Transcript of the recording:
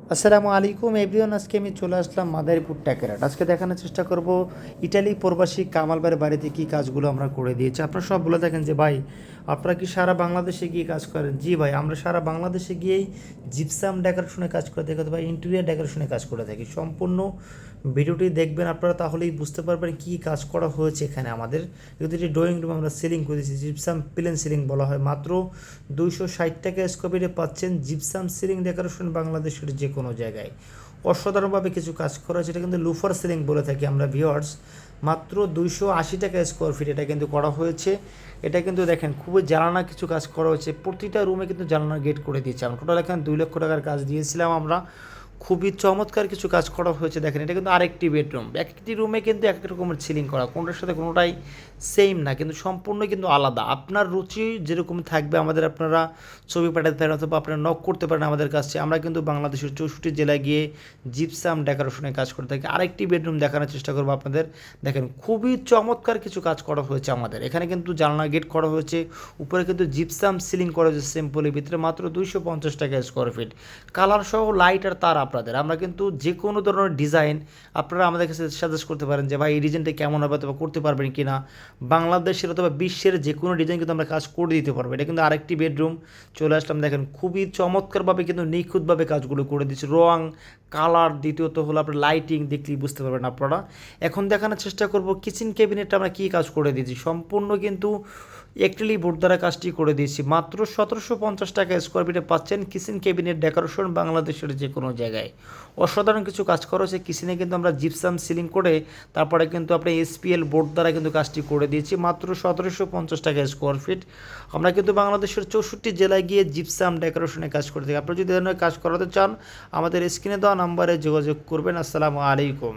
আসসালামু আলাইকুম এভরিওয়ান, আজকে আমি চলে আসলাম মাদারীপুর ট্যাকেরাট। আজকে দেখানোর চেষ্টা করব ইটালি প্রবাসী কামালবার বাড়িতে কী কাজগুলো আমরা করে দিয়েছি। আপনারা সব বলে থাকেন যে, ভাই আপনারা কি সারা বাংলাদেশে গিয়ে কাজ করেন? জি ভাই, আমরা সারা বাংলাদেশে গিয়েই জিপসাম ডেকোরেশনে কাজ করে থাকি অথবা ইন্টেরিয়ার ডেকোরেশনে কাজ করে থাকি। সম্পূর্ণ ভিডিওটি দেখবেন আপনারা, তাহলেই বুঝতে পারবেন কী কাজ করা হয়েছে এখানে আমাদের। এটি ড্রয়িং রুম আমরা সিলিং করেছি জিপসাম প্লেন সিলিং বলা হয়। মাত্র দুইশো ষাট টাকা স্কোয়ার পাচ্ছেন জিপসাম সিলিং ডেকোরেশন বাংলাদেশের যে কোনো জায়গায়। অসাধারণভাবে কিছু কাজ করা হয়েছে। এটা কিন্তু লুফার সিলিং বলে থাকি আমরা ভিওয়ার্স মাত্র দুইশো আশি টাকা স্কোয়ার ফিট এটা কিন্তু করা হয়েছে। এটা কিন্তু দেখেন, খুবই জানানা কিছু কাজ করা হয়েছে। প্রতিটা রুমে কিন্তু জানানা গেট করে দিয়েছে। আমরা টোটাল এখানে দুই লক্ষ টাকার কাজ দিয়েছিলাম আমরা। খুবই চমৎকার কিছু কাজ করা হয়েছে, দেখেন, এটা কিন্তু আরেকটি বেডরুম এক একটি রুমে কিন্তু এক এক রকমের সিলিং করা, কোনটার সাথে কোনোটাই সেম না, কিন্তু সম্পূর্ণ কিন্তু আলাদা। আপনার রুচি যেরকম থাকবে, আমাদের আপনারা ছবি পাঠাতে পারেন অথবা আপনারা নক করতে পারেন আমাদের কাছে আমরা কিন্তু বাংলাদেশের চৌষট্টি জেলায় গিয়ে জিপসাম ডেকোরেশনের কাজ করে থাকি। আরেকটি বেডরুম দেখানোর চেষ্টা করব আপনাদের। দেখেন, খুবই চমৎকার কিছু কাজ করা হয়েছে আমাদের। এখানে কিন্তু জানলা গেট করা হয়েছে, উপরে কিন্তু জিপসাম সিলিং করা হয়েছে সিম্পলের ভিতরে, মাত্র দুইশো পঞ্চাশ টাকা স্কোয়ার ফিট কালার সহ লাইট আর তার আপনাদের। আমরা কিন্তু যে কোনো ধরনের ডিজাইন আপনারা আমাদের কাছে সাজেস্ট করতে পারেন যে, ভাই, এই ডিজাইনটা কেমন হবে অথবা করতে পারবেন কি না বাংলাদেশের অথবা বিশ্বের যে কোনো ডিজাইন কিন্তু আমরা কাজ করে দিতে পারব। এটা কিন্তু আরেকটি বেডরুম চলে আসলাম দেখেন, খুবই চমৎকারভাবে কিন্তু নিখুঁতভাবে কাজগুলো করে দিচ্ছে। রং কালার, দ্বিতীয়ত হলো আপনার লাইটিং দেখলেই বুঝতে পারবেন আপনারা। এখন দেখানোর চেষ্টা করব কিচেন ক্যাবিনেটটা আমরা কী কাজ করে দিয়েছি। সম্পূর্ণ কিন্তু একটেলি বোর্ড দ্বারা কাজটি করে দিয়েছি। মাত্র সতেরোশো পঞ্চাশ টাকা স্কোয়ার ফিটে পাচ্ছেন কিচেন ক্যাবিনেট ডেকোরেশন বাংলাদেশের যে কোনো জায়গায়। অসাধারণ কিছু কাজ করা হয়েছে। কিচেনে কিন্তু আমরা জিপসাম সিলিং করে তারপরে কিন্তু আপনি এসপিএল বোর্ড দ্বারা কিন্তু কাজটি করে দিয়েছি। মাত্র সতেরোশো পঞ্চাশ টাকা স্কোয়ার ফিট আমরা কিন্তু বাংলাদেশের চৌষট্টি জেলায় গিয়ে জিপসাম ডেকোরেশনে কাজ করে থাকি। আপনারা যদি ধরনের কাজ করাতে চান, আমাদের স্ক্রিনে দেওয়া নাম্বারে যোগাযোগ করবেন। আসসালামু আলাইকুম।